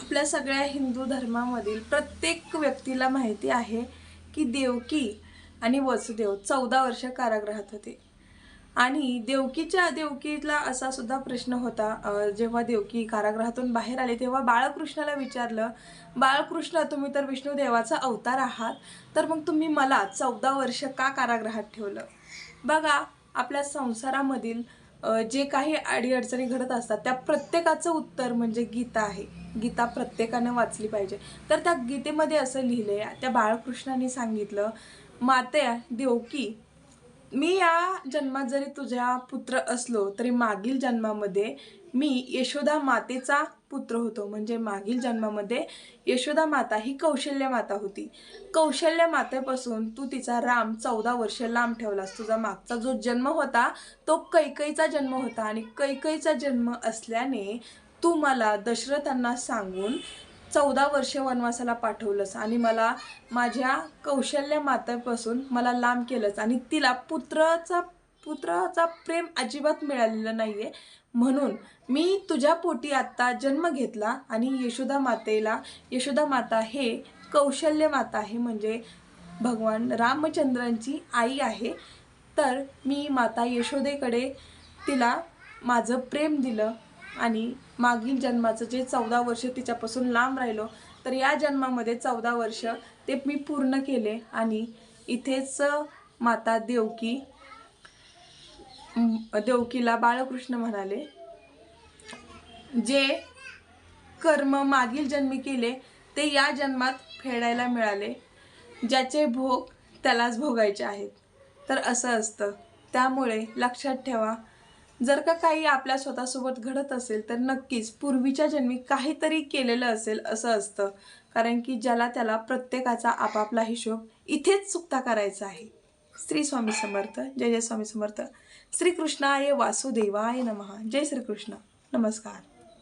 आपल्या सगळ्या हिंदू धर्मामधील प्रत्येक व्यक्तीला माहिती आहे की देवकी आणि वसुदेव चौदा वर्ष कारागृहात होते. आणि देवकीच्या देवकीला असा सुद्धा प्रश्न होता जेव्हा देवकी कारागृहातून बाहेर आले तेव्हा बाळकृष्णाला विचारलं बाळकृष्ण तुम्ही तर विष्णुदेवाचा अवतार आहात तर मग तुम्ही मला चौदा वर्ष का कारागृहात ठेवलं? बघा आपल्या संसारामधील जे काही अडीअडचणी घडत असतात त्या प्रत्येकाचं उत्तर म्हणजे गीता आहे. गीता प्रत्येकानं वाचली पाहिजे. तर त्या गीतेमध्ये असं लिहिलं आहे त्या बाळकृष्णाने सांगितलं मात्या देवकी मी या जन्मात जरी तुझ्या पुत्र असलो तरी मागील जन्मामध्ये मी यशोदा मातेचा पुत्र होतो. म्हणजे मागील जन्मामध्ये यशोदा माता ही कौशल्य माता होती. कौशल्य मातेपासून तू तिचा राम चौदा वर्ष लांब ठेवलास. तुझा मागचा जो जन्म होता तो कैकईचा जन्म होता. आणि कैकईचा जन्म असल्याने तू मला दशरथांना सांगून चौदा वर्ष वनवासाला पाठवलंस आणि मला माझ्या कौशल्य मातेपासून मला लांब केलंस आणि तिला पुत्राचा पुत्राचा प्रेम अजिबात मिळालेलं नाही आहे म्हणून मी तुझ्या पोटी आत्ता जन्म घेतला आणि यशोदा मातेला यशोदा माता हे कौशल्य माता आहे म्हणजे भगवान रामचंद्रांची आई आहे. तर मी माता यशोदेकडे तिला माझं प्रेम दिलं आणि मागील जन्माचं जे चौदा वर्ष तिच्यापासून लांब राहिलो तर या जन्मामध्ये चौदा वर्ष ते मी पूर्ण केले आणि इथेच माता देवकी देवकीला बाळकृष्ण म्हणाले जे कर्म मागील जन्मी केले ते या जन्मात फेडायला मिळाले ज्याचे भोग त्यालाच भोगायचे आहेत. तर असं असतं. त्यामुळे लक्षात ठेवा जर का काही आपल्या स्वतःसोबत घडत असेल तर नक्कीच पूर्वीच्या जन्मी काहीतरी केलेलं असेल असं असतं. कारण की ज्याला त्याला प्रत्येकाचा आपापला हिशोब इथेच चुकता करायचा आहे. श्री स्वामी समर्थ जय जय स्वामी समर्थ. श्रीकृष्णाय वासुदेवाय नमः. जय श्रीकृष्ण. नमस्कार.